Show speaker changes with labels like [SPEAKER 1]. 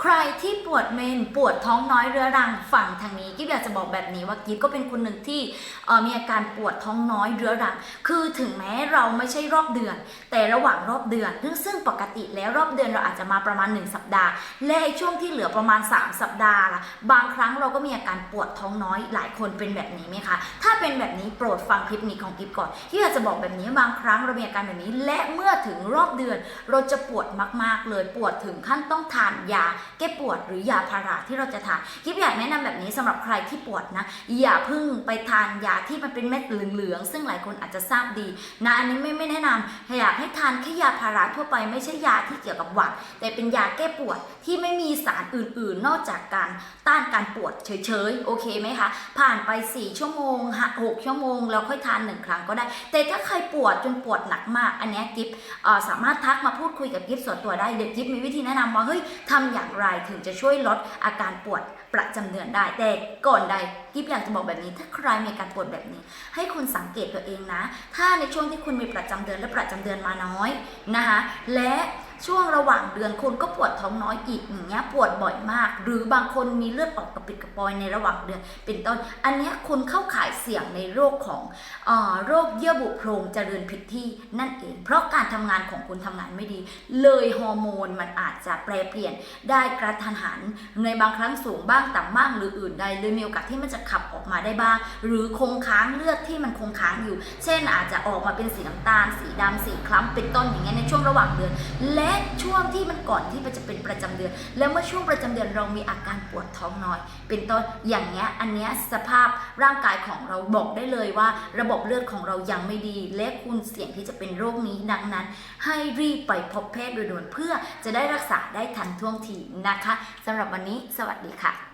[SPEAKER 1] ใครที่ปวดเมนปวดท้องน้อยเรื้อรังฝั่งทางนี้กิ๊บอยากจะบอกแบบนี้ว่ากิ๊บก็เป็นคนหนึ่งที่มีอาการปวดท้องน้อยเรื้อรัง คือถึงแม้เราไม่ใช่รอบเดือน แต่ระหว่างรอบเดือนซึ่งซึ่งปกติแล้วรอบเดือนเราอาจจะมาประมาณ 1 สัปดาห์ และช่วงที่เหลือประมาณ 3 สัปดาห์ล่ะบางครั้งเราก็มีอาการปวดท้องน้อยหลายคนเป็นแบบนี้ไหมคะถ้าเป็นแบบนี้โปรดฟังคลิปนี้ของกิ๊บก่อนที่อยากจะบอกแบบนี้บางครั้งเรามีอาการแบบนี้ และเมื่อถึงรอบเดือนเราจะปวดมาก ๆ เลยปวดถึงขั้นต้องทานยาแก้ปวดหรือยาพาราที่เราจะทานกิ๊บอยากแนะนำแบบนี้สำหรับใครที่ปวดนะอย่าพึ่งไปทานยาที่มันเป็นเม็ดเหลืองๆซึ่งหลายคนอาจจะทราบดีนะอันนี้ไม่ไม่แนะนำอยากให้ทานแค่ยาพาราทั่วไปไม่ใช่ยาที่เกี่ยวกับหวัด แต่เป็นยาแก้ปวดที่ไม่มีสารอื่นๆ นอกจากการต้านการปวดเฉยๆโอเคไหมคะผ่านไป 4 ชั่วโมงหกชั่วโมงแล้วค่อยทานหนึ่งครั้งก็ได้ แต่ถ้าใครปวดจนปวดหนักมาก อันนี้กิฟสามารถทักมาพูดคุยกับกิฟส่วนตัวได้เดี๋ยวกิฟมีวิธีแนะนำว่าเฮ้ยทำอย่างไรถึงจะช่วยลดอาการปวดประจำเดือนได้ แต่ก่อนใดกิฟอยากจะบอกแบบนี้ ถ้าใครมีอาการปวดแบบนี้ ให้คุณสังเกตตัวเองนะ ถ้าในช่วงที่คุณมีประจำเดือนและประจำเดือนมาน้อยนะคะและ ช่วงระหว่างเดือนคุณก็ปวดท้องน้อยอีกอย่างเงี้ยปวดบ่อยมาก หรือบางคนมีเลือดออกกระปิดกระปอยในระหว่างเดือน เป็นต้น อันเนี้ยคุณเข้าข่ายเสี่ยงในโรคของอโรคเยื่อบุโพรงเจริญผิดที่นั่นเอง เพราะการทำงานของคุณทำงานไม่ดี เลยฮอร์โมนมันอาจจะแปรเปลี่ยนได้กระทันหันในบางครั้งสูงบ้างต่ำบ้างหรืออื่นใดเลยมีโอกาสที่มันจะขับออกมาได้บ้าง หรือคงค้างเลือดที่มันคงค้างอยู่ เช่นอาจจะออกมาเป็นสีน้ำตาล สีดำสีคล้ำเป็นต้นอย่างเงี้ยในช่วงระหว่างเดือนและช่วงที่มันก่อนที่มันจะเป็นประจำเดือน แล้วเมื่อช่วงประจำเดือนเรามีอาการปวดท้องน้อย เป็นต้นอย่างเงี้ยอันเนี้ยสภาพร่างกายของเราบอกได้เลยว่า ระบบเลือดของเรายังไม่ดี และคุณเสี่ยงที่จะเป็นโรคนี้ดังนั้น ให้รีบไปพบแพทย์โดยด่วนเพื่อจะได้รักษาได้ทันท่วงทีนะคะสำหรับวันนี้สวัสดีค่ะ